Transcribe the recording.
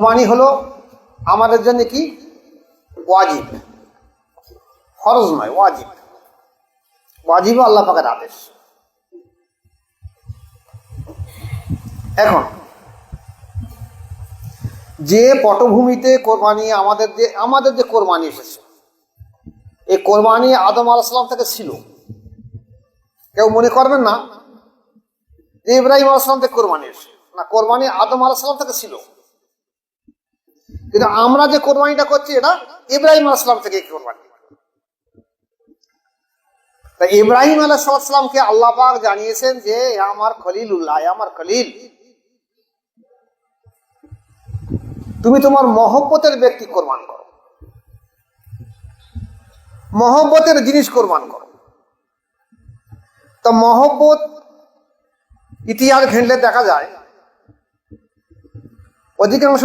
কোরবানি হলো আমাদের জন্য কি? ওয়াজিব। ফরজ নয়, ওয়াজিব। ওয়াজিব আল্লাহ পাকের আদেশ। এখন, যে পটভূমিতে কোরবানি আমাদের যে আমাদের যে কোরবানি এসেছে, এই কোরবানি আদম আলাইসালাম থেকে ছিল। কেউ মনে করবেন না? যে ইব্রাহিম আলাইসালাম থেকে কোরবানি এসে না, কোরবানি আদম আলাইসালাম থেকে ছিল। কিন্তু আমরা যে কোরবানিটা করছি এটা ইব্রাহিম আলাইসালাম থেকে কোরবানি। তা ইব্রাহিম আলাইসালামকে আল্লাহ পাক জানিয়েছেন যে আমার খলিলুল্লাহ, এ আমার খলিল। তুমি তোমার মহব্বতের ব্যক্তি কোরবান করো। মহব্বতের জিনিস কোরবান করো। তা মহব্বত ইতিহাস ঘেঁটলে দেখা যায়, অধিকাংশ